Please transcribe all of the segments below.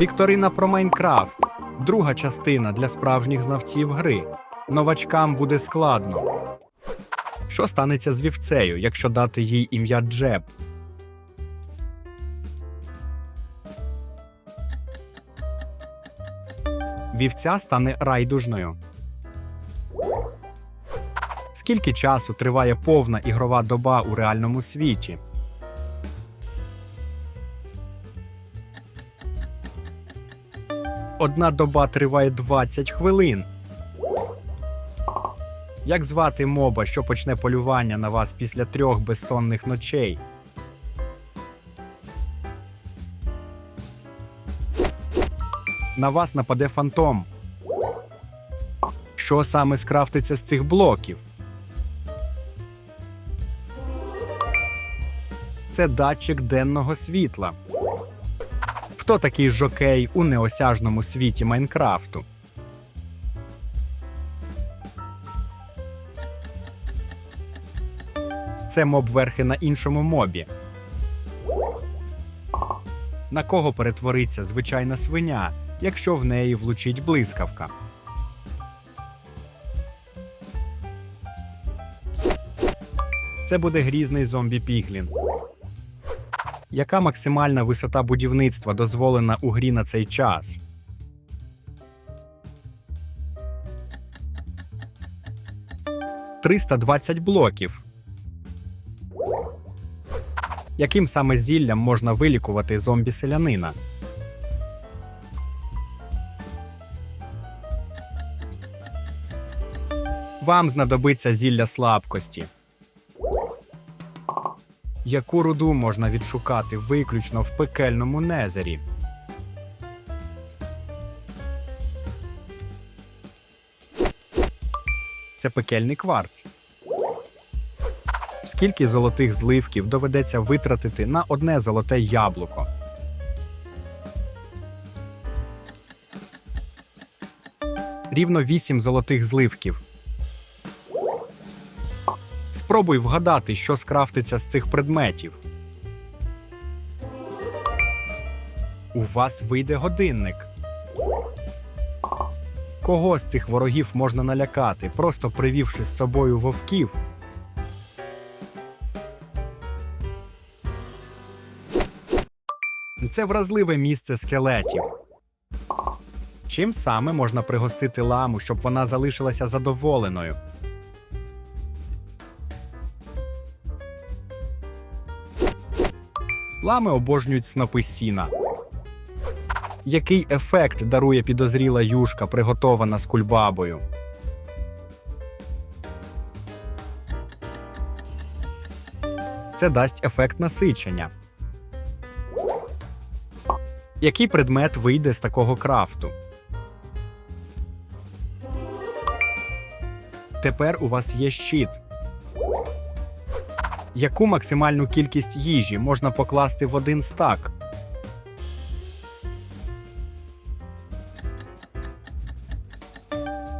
Вікторина про Майнкрафт. Друга частина для справжніх знавців гри. Новачкам буде складно. Що станеться з вівцею, якщо дати їй ім'я Джеб? Вівця стане райдужною. Скільки часу триває повна ігрова доба у реальному світі? Одна доба триває 20 хвилин. Як звати моба, що почне полювання на вас після трьох безсонних ночей? На вас нападе фантом. Що саме скрафтиться з цих блоків? Це датчик денного світла. Хто такий жокей у неосяжному світі Майнкрафту? Це моб верхи на іншому мобі. На кого перетвориться звичайна свиня, якщо в неї влучить блискавка? Це буде грізний зомбі Піглін. Яка максимальна висота будівництва дозволена у грі на цей час? Триста двадцять блоків. Яким саме зіллям можна вилікувати зомбі-селянина? Вам знадобиться зілля слабкості. Яку руду можна відшукати виключно в пекельному незері? Це пекельний кварц. Скільки золотих зливків доведеться витратити на одне золоте яблуко? Рівно 8 золотих зливків. Спробуй вгадати, що скрафтиться з цих предметів. У вас вийде годинник. Кого з цих ворогів можна налякати, просто привівши з собою вовків? Це вразливе місце скелетів. Чим саме можна пригостити ламу, щоб вона залишилася задоволеною? Лами обожнюють снопи сіна. Який ефект дарує підозріла юшка, приготована з кульбабою? Це дасть ефект насичення. Який предмет вийде з такого крафту? Тепер у вас є щит. Яку максимальну кількість їжі можна покласти в один стак?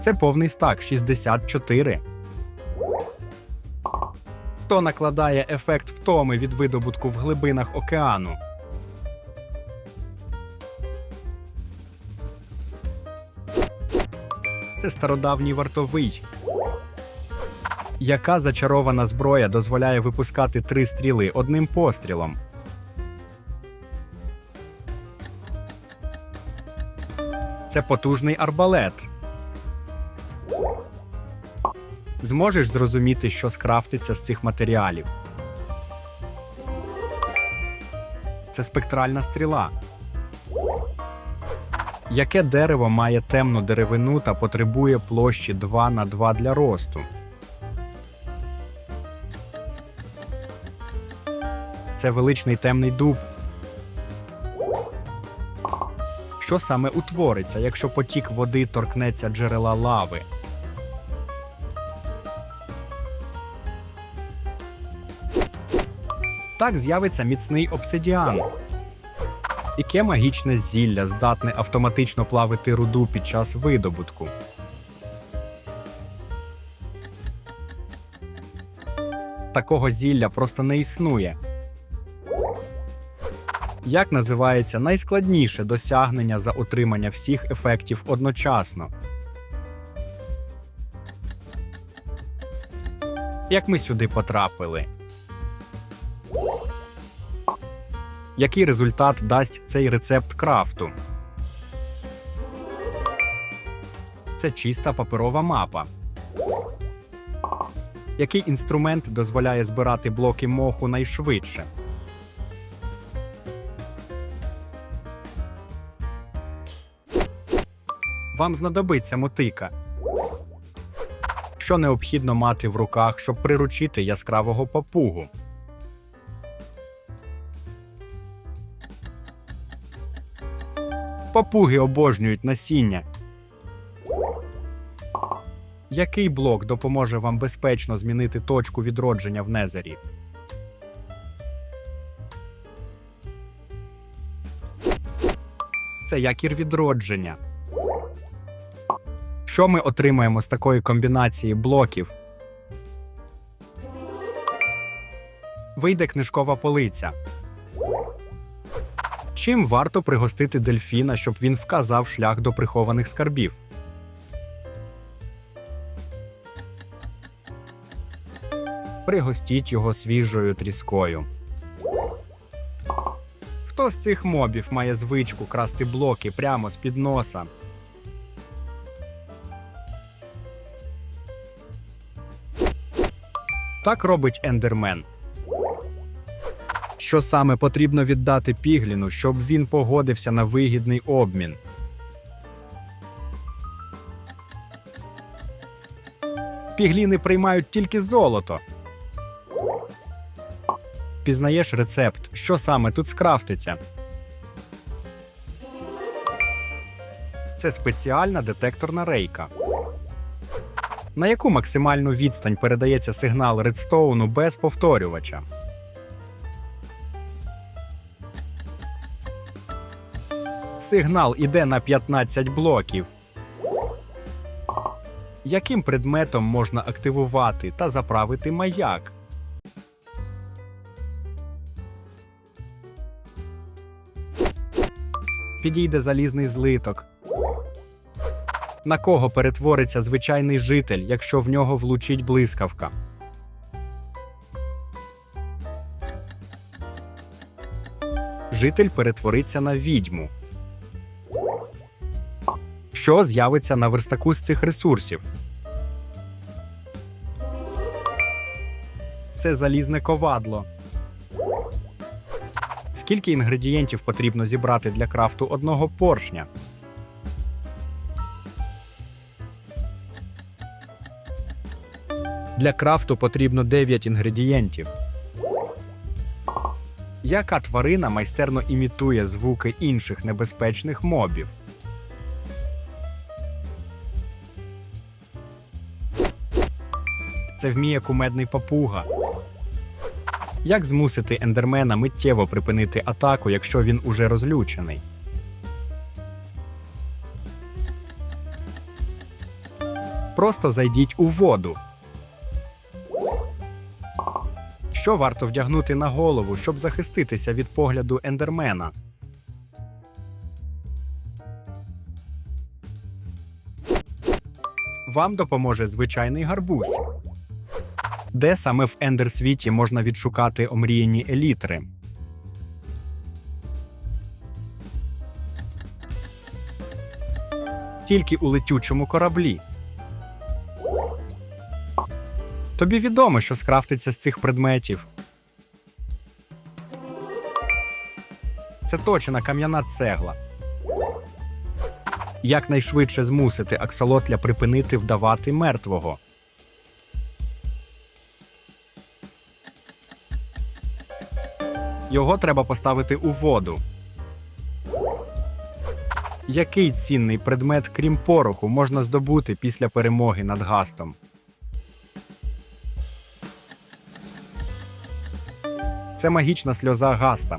Це повний стак 64. Хто накладає ефект втоми від видобутку в глибинах океану? Це стародавній вартовий. Яка зачарована зброя дозволяє випускати три стріли одним пострілом? Це потужний арбалет. Зможеш зрозуміти, що скрафтиться з цих матеріалів. Це спектральна стріла. Яке дерево має темну деревину та потребує площі 2 на 2 для росту? Це величний темний дуб. Що саме утвориться, якщо потік води торкнеться джерела лави? Так з'явиться міцний обсидіан. Яке магічне зілля здатне автоматично плавити руду під час видобутку? Такого зілля просто не існує. Як називається найскладніше досягнення за отримання всіх ефектів одночасно? Як ми сюди потрапили? Який результат дасть цей рецепт крафту? Це чиста паперова мапа. Який інструмент дозволяє збирати блоки моху найшвидше? Вам знадобиться мотика. Що необхідно мати в руках, щоб приручити яскравого папугу? Папуги обожнюють насіння. Який блок допоможе вам безпечно змінити точку відродження в Незері? Це якір відродження. Що ми отримаємо з такої комбінації блоків? Вийде книжкова полиця. Чим варто пригостити дельфіна, щоб він вказав шлях до прихованих скарбів? Пригостіть його свіжою тріскою. Хто з цих мобів має звичку красти блоки прямо з під носа? Так робить ендермен. Що саме потрібно віддати Пігліну, щоб він погодився на вигідний обмін? Пігліни приймають тільки золото. Пізнаєш рецепт, що саме тут скрафтиться. Це спеціальна детекторна рейка. На яку максимальну відстань передається сигнал редстоуну без повторювача? Сигнал іде на 15 блоків. Яким предметом можна активувати та заправити маяк? Підійде залізний злиток. На кого перетвориться звичайний житель, якщо в нього влучить блискавка? Житель перетвориться на відьму. Що з'явиться на верстаку з цих ресурсів? Це залізне ковадло. Скільки інгредієнтів потрібно зібрати для крафту одного поршня? Для крафту потрібно 9 інгредієнтів. Яка тварина майстерно імітує звуки інших небезпечних мобів? Це вміє кумедний папуга. Як змусити ендермена миттєво припинити атаку, якщо він уже розлючений? Просто зайдіть у воду. Що варто вдягнути на голову, щоб захиститися від погляду ендермена? Вам допоможе звичайний гарбуз. Де саме в ендерсвіті можна відшукати омріяні елітри? Тільки у летючому кораблі. Тобі відомо, що скрафтиться з цих предметів. Це точена кам'яна цегла. Якнайшвидше змусити аксолотля припинити вдавати мертвого. Його треба поставити у воду. Який цінний предмет, крім пороху, можна здобути після перемоги над гастом? Це магічна сльоза гаста.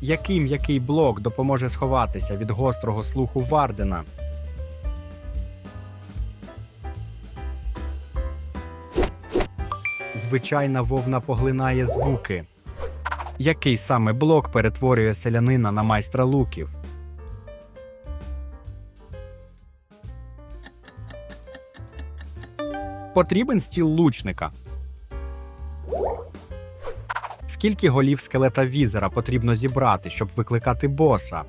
Який м'який блок допоможе сховатися від гострого слуху Вардена? Звичайна вовна поглинає звуки. Який саме блок перетворює селянина на майстра луків? Потрібен стіл лучника. Скільки голів скелета візера потрібно зібрати, щоб викликати боса?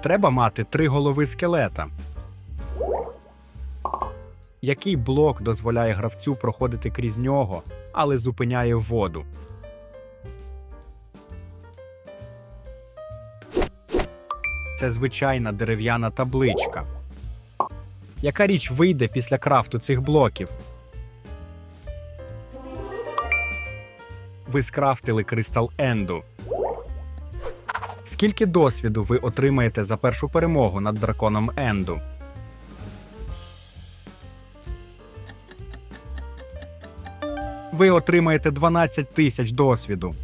Треба мати три голови скелета. Який блок дозволяє гравцю проходити крізь нього, але зупиняє воду? Це звичайна дерев'яна табличка. Яка річ вийде після крафту цих блоків? Ви скрафтили кристал Енду. Скільки досвіду ви отримаєте за першу перемогу над драконом Енду? Ви отримаєте 12 тисяч досвіду.